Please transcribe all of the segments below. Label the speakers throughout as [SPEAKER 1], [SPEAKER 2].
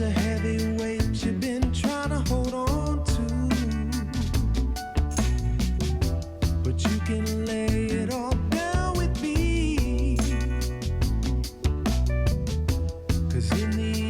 [SPEAKER 1] There's heavy weight you've been trying to hold on to. But you can lay it all down with me. Cause in the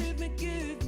[SPEAKER 1] give me, give me.